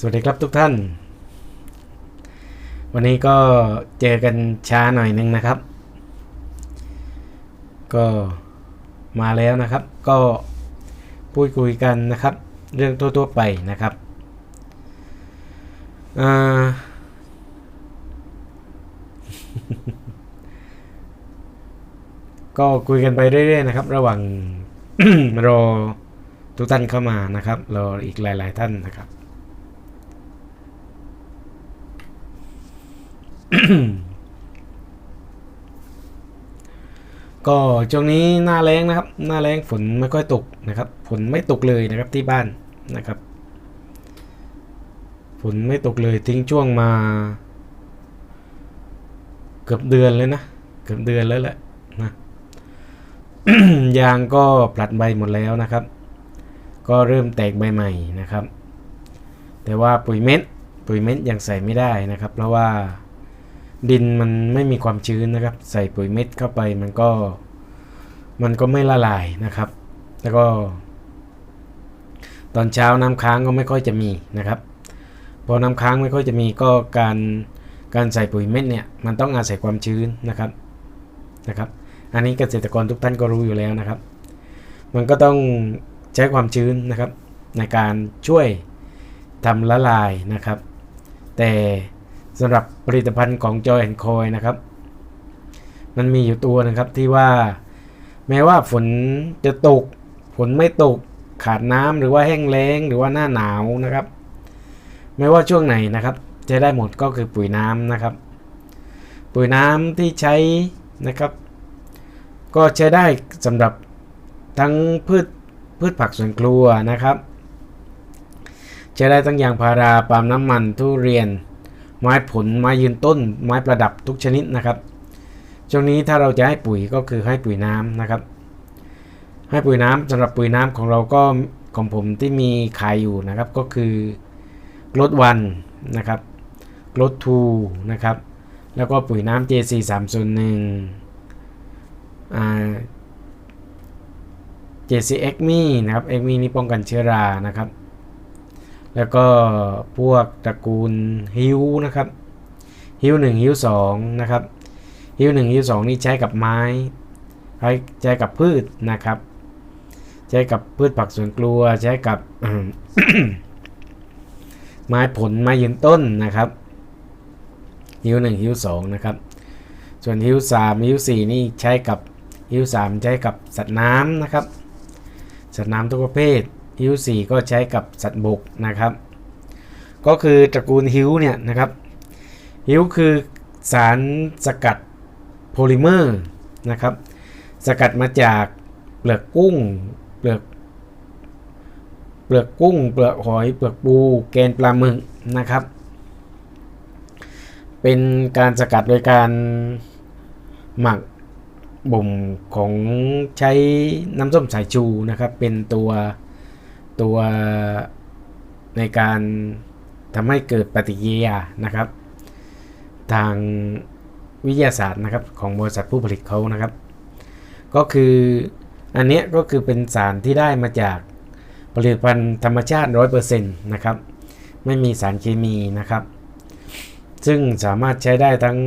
สวัสดีครับทุกท่าน วันนี้ก็เจอกันช้าหน่อยหนึงนะครับ ก็มาแล้วนะครับ ก็พูดคุยกันนะครับ เรื่องทั่วๆไปนะครับอ่าก็คุยกันไปเรื่อยๆนะครับ ระหว่างรอทุกท่านเข้ามานะครับรออีกหลาย ๆ ท่านนะครับ ก็ช่วงนี้หน้าแรงนะครับ หน้าแรงฝนไม่ค่อยตกนะครับฝนไม่ตกเลยนะครับที่บ้านนะครับฝนไม่ตกเลยทิ้งช่วงมา เกือบเดือนเลยนะเกือบเดือนแล้วแหละนะยางก็ผลัดใบหมดแล้วนะครับ ก็เริ่มแตกใบใหม่นะครับ แต่ว่าปุ๋ยเม็ดปุ๋ยเม็ดยังใส่ไม่ได้นะครับ เพราะว่า ดินมันไม่มีความชื้นนะครับ ใส่ปุ๋ยเม็ดเข้าไปมันก็ มันก็ไม่ละลายนะครับ แล้วก็ ตอนเช้าน้ำค้างก็ไม่ค่อยจะมีนะครับพอน้ำค้างไม่ค่อยจะมีก็การการใส่ปุ๋ยเม็ดเนี่ยมันต้องอาศัยความชื้นนะครับนะครับ อันนี้เกษตรกรทุกท่านก็รู้อยู่แล้วนะครับ มันก็ต้องใช้ความชื้นนะครับ ในการช่วยทำละลายนะครับ แต่ สำหรับผลิตภัณฑ์ของ Joy and Coy นะครับ มันมีอยู่ตัวนะครับที่ว่า แม้ว่าฝนจะตก ฝนไม่ตก ขาดน้ำหรือว่าแห้งแล้งหรือว่าหน้าหนาวนะครับ ไม่ว่าช่วงไหนนะครับ จะได้หมดก็คือปุ๋ยน้ำนะครับ ปุ๋ยน้ำที่ใช้นะครับ ก็ใช้ได้สำหรับทั้งพืชพืชผักสวนครัวนะครับใช้ได้ทั้งยางพาราปาล์มน้ำมันทุเรียน ไม้ผลไม้ยืนต้น ไม้ประดับทุกชนิดนะครับ ช่วงนี้ถ้าเราจะให้ปุ๋ยก็คือให้ปุ๋ยน้ำนะครับ ให้ปุ๋ยน้ำสำหรับปุ๋ยน้ำของเราก็ของผมที่มีขายอยู่นะครับก็คือกรถวันนะครับกรถทูนะครับ แล้วก็ปุ๋ยน้ำ JC 3 0 1อ่า JC x m i นะครับ x m i นี่ป้องกันเชื้อรานะครับ แล้วก็พวกตระกูลฮิวนะครับฮิวหนึ่งฮิวสองนะครับฮิวหนึ่งฮิวสองนี่ใช้กับไม้ใช้ใช้กับพืชนะครับ ใช้กับพืชผักสวนครัวใช้กับไม้ผลไม้ยืนต้นนะครับฮิวหนึ่งฮิวสองนะครับ ส่วนฮิวสามฮิวสี่นี่ใช้กับฮิวสามใช้กับสัตว์น้ำนะครับ สัตว์น้ำทุกประเภท ฮิวสี่ก็ใช้กับสัตว์บกนะครับ ก็คือตระกูลฮิวเนี่ยนะครับฮิวคือสารสกัดโพลิเมอร์นะครับ สกัดมาจากเปลือกกุ้ง เปลือกเปลือกกุ้ง เปลือกหอย เปลือกปู แกนปลาหมึกนะครับ เป็นการสกัดโดยการหมักบ่มของใช้น้ำส้มสายชูนะครับ เป็นตัว ตัวในการทำให้เกิดปฏิกิริยานะครับ ทางวิทยาศาสตร์นะครับของบริษัทผู้ผลิตเขานะครับ ก็คืออันนี้ก็คือเป็นสารที่ได้มาจากผลิตภัณฑ์ธรรมชาติ 100%นะครับ ไม่มีสารเคมีนะครับ ซึ่งสามารถใช้ได้ทั้ง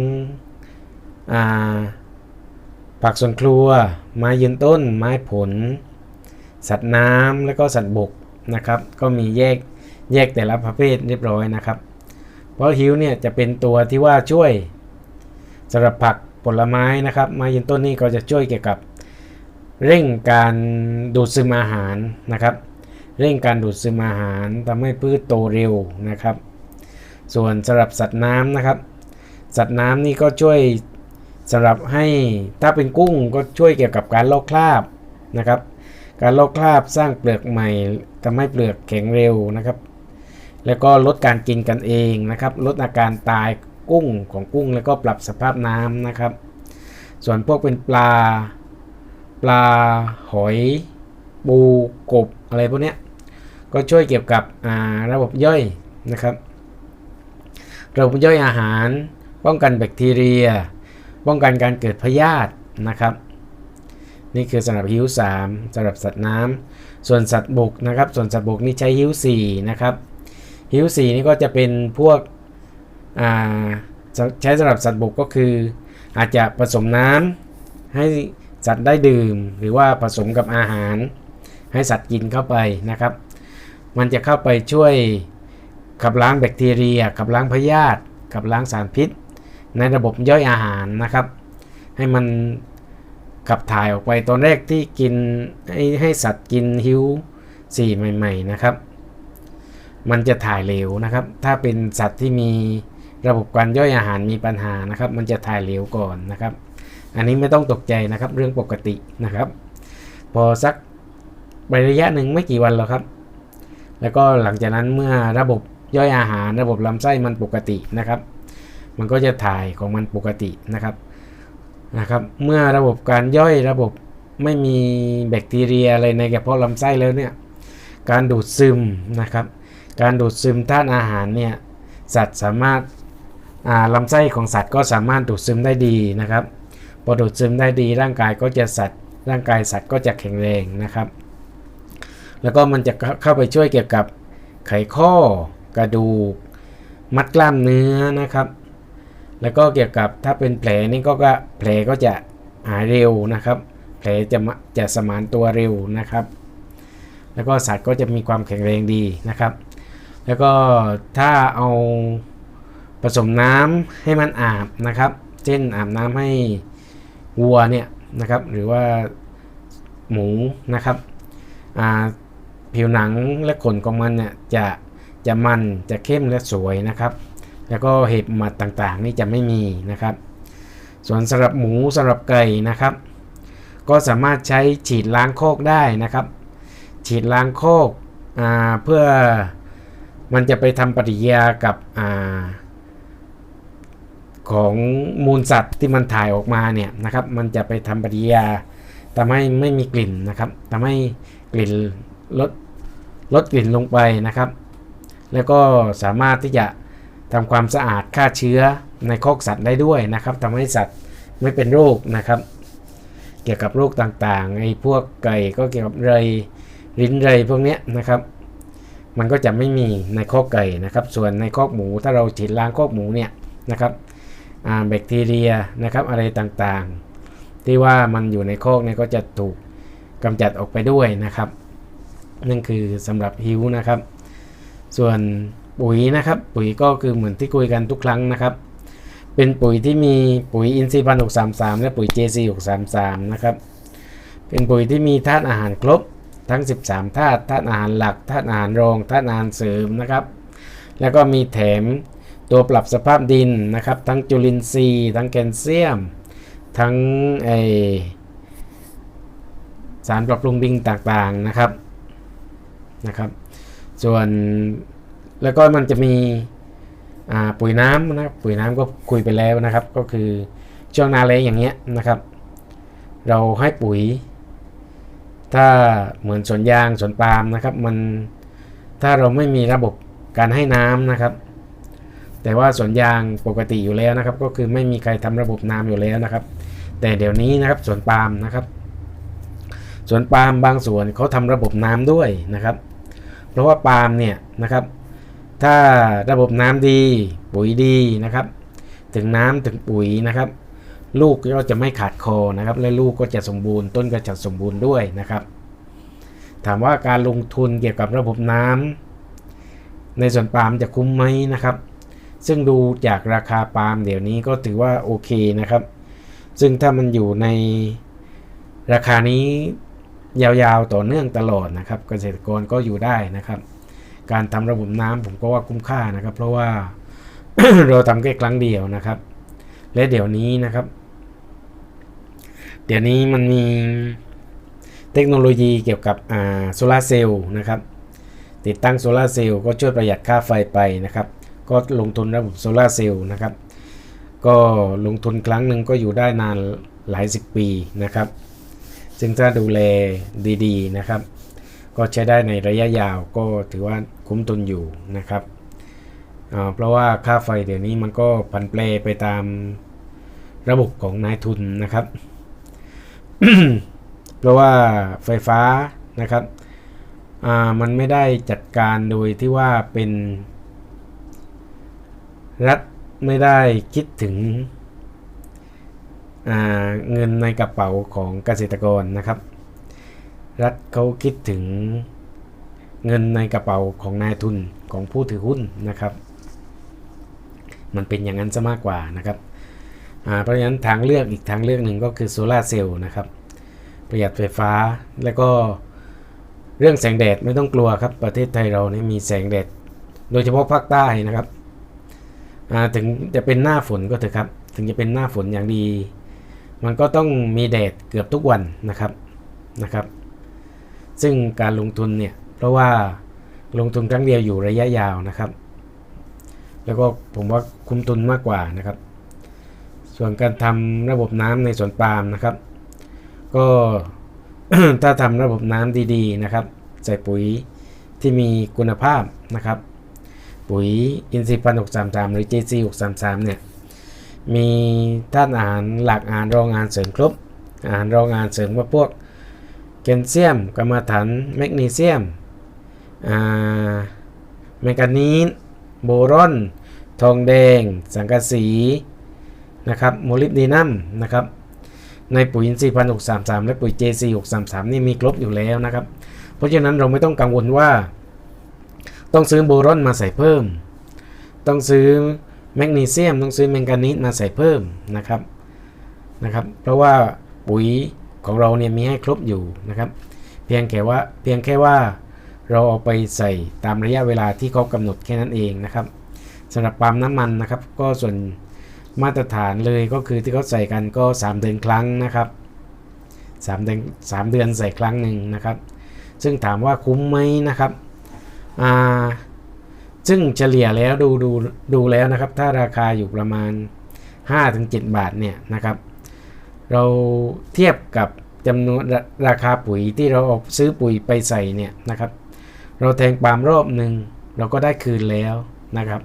ผักสวนครัว ไม้ยืนต้น ไม้ผล สัตว์น้ำและก็สัตว์บก นะครับ ก็มีแยกแยกแต่ละประเภทเรียบร้อยนะครับ เพราะฮิวเนี่ยจะเป็นตัวที่ว่าช่วยสำหรับผักผลไม้นะครับ ไม้ยืนต้นนี่ก็จะช่วยเกี่ยวกับ เร่งการดูดซึมอาหารนะครับ เร่งการดูดซึมอาหารทำให้พืชโตเร็วนะครับ ส่วนสำหรับสัตว์น้ำนะครับ สัตว์น้ำนี่ก็ช่วยสำหรับให้ถ้าเป็นกุ้งก็ช่วยเกี่ยวกับการลอกคราบนะครับ การลอกคราบสร้างเปลือกใหม่ ทำให้เปลือกแข็งเร็วนะครับ แล้วก็ลดการกินกันเองนะครับ ลดอาการตายกุ้งของกุ้งแล้วก็ปรับสภาพน้ำนะครับ ส่วนพวกเป็นปลา ปลาหอย ปูกบอะไรพวกนี้ก็ช่วยเกี่ยวกับระบบย่อยนะครับ ระบบย่อยอาหาร ป้องกันแบคทีเรีย ป้องกันการเกิดพยาธินะครับ นี่คือสำหรับฮิว3สำหรับสัตว์น้ำ ส่วนสัตว์บกนะครับ ส่วนสัตว์บกนี่ใช้ฮิว4นะครับฮิวสีนี่ก็จะเป็นพวกใช้สำหรับสัตว์บกก็คือ อาจจะผสมน้ำให้สัตว์ได้ดื่ม หรือว่าผสมกับอาหาร ให้สัตว์กินเข้าไปนะครับ มันจะเข้าไปช่วยขับล้างแบคทีเรีย ขับล้างพยาธิขับล้างสารพิษ ในระบบย่อยอาหารนะครับ ให้มัน ขับถ่ายออกไปตอนแรกที่กินให้ให้สัตว์กินฮิวสีใหม่ๆนะครับ มันจะถ่ายเหลวนะครับ ถ้าเป็นสัตว์ที่มีระบบการย่อยอาหารมีปัญหานะครับ มันจะถ่ายเหลวก่อนนะครับ อันนี้ไม่ต้องตกใจนะครับเรื่องปกตินะครับ พอสักไประยะหนึ่งไม่กี่วันหรอกครับ แล้วก็หลังจากนั้นเมื่อระบบย่อยอาหารระบบลำไส้มันปกตินะครับ มันก็จะถ่ายของมันปกตินะครับ นะครับเมื่อระบบการย่อยระบบไม่มีแบคทีเรียอะไรในกระเพาะลำไส้แล้วเนี่ยการดูดซึมนะครับ การดูดซึมธาตุอาหารเนี่ยสัตว์สามารถลำไส้ของสัตว์ก็สามารถดูดซึมได้ดีนะครับพอดูดซึมได้ดีร่างกายก็จะสัตว์ ร่างกายสัตว์ก็จะแข็งแรงนะครับ แล้วก็มันจะเข้าไปช่วยเกี่ยวกับไขข้อกระดูก มัดกล้ามเนื้อนะครับ แล้วก็เกี่ยวกับถ้าเป็นแผลนี่ก็แผลก็จะหายเร็วนะครับ แผลจะจะสมานตัวเร็วนะครับ แล้วก็สัตว์ก็จะมีความแข็งแรงดีนะครับ แล้วก็ถ้าเอาผสมน้ำให้มันอาบนะครับ เช่นอาบน้ำให้วัวเนี่ยนะครับหรือว่าหมูนะครับผิวหนังและขนของมันเนี่ยจะจะมันจะเข้มและสวยนะครับ แล้วก็เห็บหมัดต่างๆ นี่จะไม่มีนะครับ ส่วนสำหรับหมูสำหรับไก่นะครับ ก็สามารถใช้ฉีดล้างโคกได้นะครับ ฉีดล้างโคกเพื่อมันจะไปทำปฏิกิริยากับอของมูลสัตว์ที่มันถ่ายออกมาเนี่ยนะครับ มันจะไปทำปฏิกิริยาทำให้ไม่มีกลิ่นนะครับทำให้กลิ่นลดลดกลิ่นลงไปนะครับ แล้วก็สามารถที่จะ ทำความสะอาดฆ่าเชื้อในคอกสัตว์ได้ด้วยนะครับทำให้สัตว์ไม่เป็นโรคนะครับ เกี่ยวกับโรคต่างๆไอ้พวกไก่ก็เกี่ยวกับไรลิ้นไรพวกนี้นะครับ มันก็จะไม่มีในคอกไก่นะครับ ส่วนในคอกหมูถ้าเราฉีดล้างคอกหมูเนี่ยนะครับแบคทีเรียนะครับอะไรต่างๆ ที่ว่ามันอยู่ในคอกเนี่ยก็จะถูกกำจัดออกไปด้วยนะครับ นั่นคือสำหรับฮิวนะครับ ส่วน ปุ๋ยนะครับ ปุ๋ยก็คือเหมือนที่คุยกันทุกครั้งนะครับ เป็นปุ๋ยที่มีปุ๋ยอินทรีย์พันหกสามสามและปุ๋ย JC หกสามสามนะครับ เป็นปุ๋ยที่มีธาตุอาหารครบทั้ง 13ธาตุธาตุอาหารหลักธาตุอาหารรองธาตุอาหารเสริมนะครับ แล้วก็มีแถมตัวปรับสภาพดินนะครับ ทั้งจุลินทรีย์ทั้งแคลเซียม ทั้งไอสารปรับปรุงดินต่างๆนะครับนะครับ ส่วน แล้วก็มันจะมีปุ๋ยน้ำนะปุ๋ยน้ำก็คุยไปแล้วนะครับ ก็คือช่วงนาแล้งอย่างเงี้ยนะครับ เราให้ปุ๋ย ถ้าเหมือนสวนยางสวนปาล์มนะครับ มันถ้าเราไม่มีระบบการให้น้ำนะครับ แต่ว่าสวนยางปกติอยู่แล้วนะครับ ก็คือไม่มีใครทำระบบน้ำอยู่แล้วนะครับ แต่เดี๋ยวนี้นะครับสวนปาล์มนะครับสวนปาล์มบางส่วนเขาทำระบบน้ำด้วยนะครับ เพราะว่าปาล์มเนี่ยนะครับ ถ้าระบบน้ำดีปุ๋ยดีนะครับ ถึงน้ำถึงปุ๋ยนะครับ ลูกก็จะไม่ขาดคอนะครับ และลูกก็จะสมบูรณ์ต้นก็จะสมบูรณ์ด้วยนะครับ ถามว่าการลงทุนเกี่ยวกับระบบน้ำในส่วนปาล์มจะคุ้มไหมนะครับ ซึ่งดูจากราคาปาล์มเดี๋ยวนี้ก็ถือว่าโอเคนะครับ ซึ่งถ้ามันอยู่ในราคานี้ยาวๆต่อเนื่องตลอดนะครับ เกษตรกรก็อยู่ได้นะครับ การทำระบบน้ำผมก็ว่าคุ้มค่านะครับ เพราะว่าเราทำแค่ครั้งเดียวนะครับ และเดี๋ยวนี้นะครับ เดี๋ยวนี้มันมีเทคโนโลยีเกี่ยวกับอ่าโซลาเซลล์นะครับ ติดตั้งโซลาเซลล์ก็ช่วยประหยัดค่าไฟไปนะครับ ก็ลงทุนระบบโซลาเซลล์นะครับ ก็ลงทุนครั้งหนึ่งก็อยู่ได้นานหลายสิบปีนะครับ ซึ่งถ้าดูแลดีๆนะครับ ก็ใช้ได้ในระยะยาวก็ถือว่า คุ้มทุนอยู่นะครับเพราะว่าค่าไฟเดี๋ยวนี้มันก็ผันแปรไปตามระบบของนายทุนนะครับ เพราะว่าไฟฟ้านะครับมันไม่ได้จัดการโดยที่ว่าเป็น รัฐไม่ได้คิดถึงเงินในกระเป๋าของเกษตรกรนะครับ รัฐเขาคิดถึง เงินในกระเป๋าของนายทุนของผู้ถือหุ้นนะครับ มันเป็นอย่างนั้นซะมากกว่านะครับเพราะฉะนั้นทางเลือกอีกทางเลือกหนึ่งก็คือโซลาเซลล์นะครับ ประหยัดไฟฟ้าแล้วก็เรื่องแสงแดดไม่ต้องกลัวครับประเทศไทยเราเนี่ยมีแสงแดด โดยเฉพาะภาคใต้นะครับถึงจะเป็นหน้าฝนก็เถอะครับ ถึงจะเป็นหน้าฝนอย่างดี มันก็ต้องมีแดดเกือบทุกวันนะครับนะครับ ซึ่งการลงทุนเนี่ย เพราะว่าลงทุนครั้งเดียวอยู่ระยะยาวนะครับ แล้วก็ผมว่าคุ้มทุนมากกว่านะครับ ส่วนการทำระบบน้ำในสวนปาล์มนะครับ ก็ถ้าทำระบบน้ำดีๆนะครับ ใส่ปุ๋ยที่มีคุณภาพนะครับ ปุ๋ยอินทรีย์พันหกสามสามหรือ JC หกสามสามเนี่ยมีธาตุอาหารหลักอาหารรองอาหารเสริมครบอาหารรองอาหารเสริมว่าพวกแคลเซียมกรรมะถันแมกนีเซียม แมงกานีสโบรอน ทองแดง สังกะสีนะครับโมลิบดีนัมนะครับในปุ๋ยอินทรีย์พันหกสามสามและปุ๋ย JC หกสามสามนี่มีครบอยู่แล้วนะครับ เพราะฉะนั้นเราไม่ต้องกังวลว่า ต้องซื้อโบรอนมาใส่เพิ่ม ต้องซื้อแมกนีเซียม ต้องซื้อแมงกานีสมาใส่เพิ่มนะครับนะครับ เพราะว่าปุ๋ยของเราเนี่ยมีให้ครบอยู่นะครับ เพียงแค่ว่าเพียงแค่ว่า เราเอาไปใส่ตามระยะเวลาที่เขากำหนดแค่นั้นเองนะครับสำหรับปั๊มน้ำมันนะครับ ก็ส่วนมาตรฐานเลยก็คือที่เขาใส่กันก็ 3 เดือนครั้งนะครับ3เดือน3เดือนใส่ครั้งหนึ่งนะครับ ซึ่งถามว่าคุ้มไหมนะครับอ่าซึ่งเฉลี่ยแล้วดูดูดูแล้วนะครับ ถ้าราคาอยู่ประมาณ 5-7 บาทเนี่ยนะครับ เราเทียบกับจำนวนราราคาปุ๋ยที่เราเอาซื้อปุ๋ยไปใส่เนี่ยนะครับ เราแทงปาล์มรอบหนึ่งเราก็ได้คืนแล้วนะครับ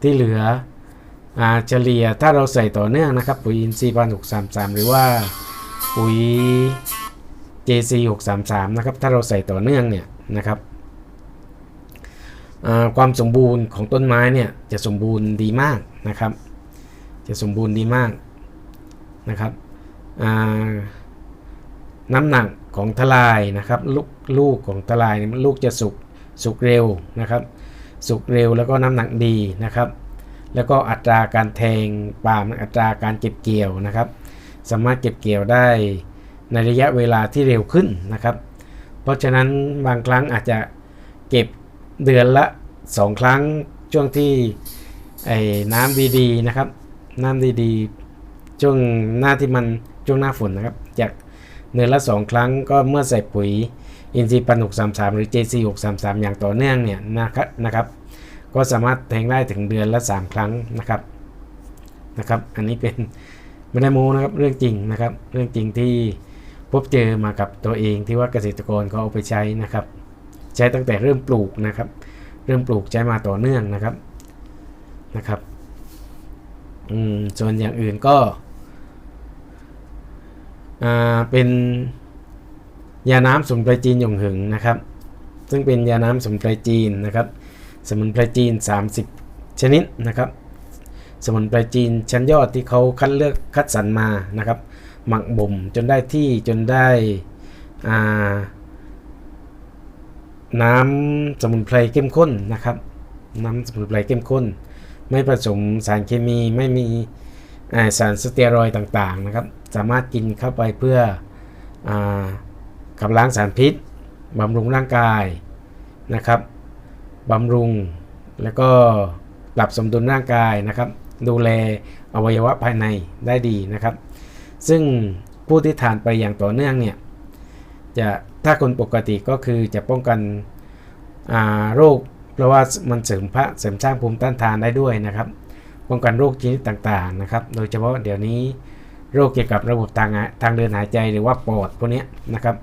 ที่เหลืออาเฉลี่ยถ้าเราใส่ต่อเนื่องนะครับ ปุ๋ยอินทรีย์พันหกสามสามหรือว่าปุ๋ย JC 633นะครับถ้าเราใส่ต่อเนื่องเนี่ยนะครับความสมบูรณ์ของต้นไม้เนี่ยจะสมบูรณ์ดีมากนะครับ จะสมบูรณ์ดีมากนะครับน้ำหนัก ของทลายนะครับลูกลูกของทลายลูกจะสุกสุกเร็วนะครับ สุกเร็วแล้วก็น้ำหนักดีนะครับ แล้วก็อัตราการแทงปาล์มอัตราการเก็บเกี่ยวนะครับ สามารถเก็บเกี่ยวได้ในระยะเวลาที่เร็วขึ้นนะครับ เพราะฉะนั้นบางครั้งอาจจะเก็บเดือนละ 2 ครั้งช่วงที่ไอ้น้ำดีๆนะครับ น้ำดีๆช่วงหน้าที่มันช่วงหน้าฝนนะครับ เดือนละ 2 ครั้งก็เมื่อใส่ปุ๋ยอินทรีย์ปันหกสามสามหรือ JC หกสามสามอย่างต่อเนื่องเนี่ยนะครับนะครับก็สามารถแทงได้ถึงเดือนละ 3 ครั้งนะครับนะครับ อันนี้เป็นไม่ได้โม้นะครับเรื่องจริงนะครับ เรื่องจริงที่พบเจอมากับตัวเองที่ว่าเกษตรกรเขาเอาไปใช้นะครับ ใช้ตั้งแต่เริ่มปลูกนะครับ เริ่มปลูกใช้มาต่อเนื่องนะครับนะครับอืมส่วนอย่างอื่นก็ เป็นยาน้ำสมุนไพรจีนหยงหึงนะครับ ซึ่งเป็นยาน้ำสมุนไพรจีนนะครับ สมุนไพรจีน 30 ชนิดนะครับ สมุนไพรจีนชั้นยอดที่เขาคัดเลือกคัดสรรมานะครับ หมักบ่มจนได้ที่จนได้น้ำสมุนไพรเข้มข้นนะครับ น้ำสมุนไพรเข้มข้น ไม่ผสมสารเคมีไม่มี สารสเตียรอยต่างๆนะครับ สามารถกินเข้าไปเพื่ออขับล้างสารพิษบำรุงร่างกายนะครับบำรุงแล้วก็ปรับสมดุลร่างกายนะครับ ดูแลอวัยวะภายในได้ดีนะครับ ซึ่งผู้ที่ทานไปอย่างต่อเนื่องเนี่ยจะถ้าคนปกติก็คือจะป้องกันโรค เพราะว่ามันเสริมพระเสริมสร้างภูมิต้านทานได้ด้วยนะครับ ป้องกันโรคชนิดต่างๆนะครับ โดยเฉพาะเดี๋ยวนี้โรคเกี่ยวกับระบบทางทางเดินหายใจหรือว่าปอดพวกนี้นะครับ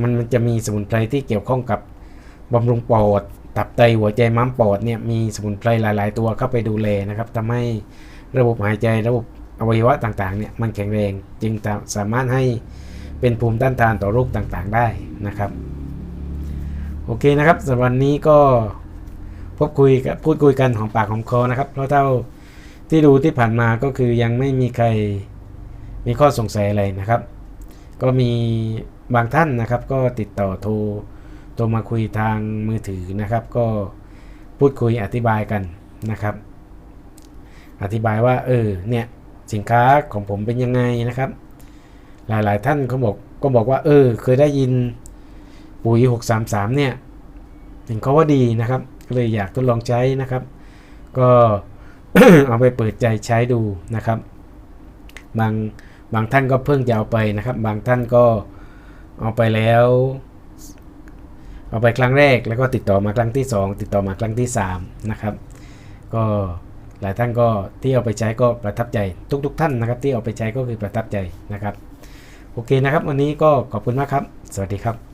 มันมันจะมีสมุนไพรที่เกี่ยวข้องกับบำรุงปอด ตับไตหัวใจม้ามปอดเนี่ยมีสมุนไพรหลาย ๆ ตัวเข้าไปดูแลนะครับทำให้ระบบหายใจระบบอวัยวะต่างๆเนี่ยมันแข็งแรงจึงสามารถให้เป็นภูมิต้านทานต่อโรคต่างๆได้นะครับ โอเคนะครับสำหรับวันนี้ก็ พบคุยกับพูดคุยกันของปากของคอนะครับ เพราะเท่าที่ดูที่ผ่านมาก็คือยังไม่มีใครมีข้อสงสัยอะไรนะครับ ก็มีบางท่านนะครับ ก็ติดต่อโทรโทรมาคุยทางมือถือนะครับ ก็พูดคุยอธิบายกันนะครับ อธิบายว่าเออเนี่ยสินค้าของผมเป็นยังไงนะครับ หลายๆท่านเขาบอกก็บอกว่า เออ เคยได้ยินปุ๋ย633เนี่ยเห็นเขาว่าดีนะครับ เลยอยากทดลองใช้นะครับ ก็เอาไปเปิดใจใช้ดูนะครับ บางบางท่านก็เพิ่งจะเอาไปนะครับ บางท่านก็เอาไปแล้ว เอาไปครั้งแรกแล้วก็ติดต่อมาครั้งที่ 2 ติดต่อมาครั้งที่3นะครับก็หลายท่านก็ที่เอาไปใช้ก็ประทับใจทุกๆท่านนะครับ ที่เอาไปใช้ก็คือประทับใจนะครับ โอเคนะครับ วันนี้ก็ขอบคุณมากครับ สวัสดีครับ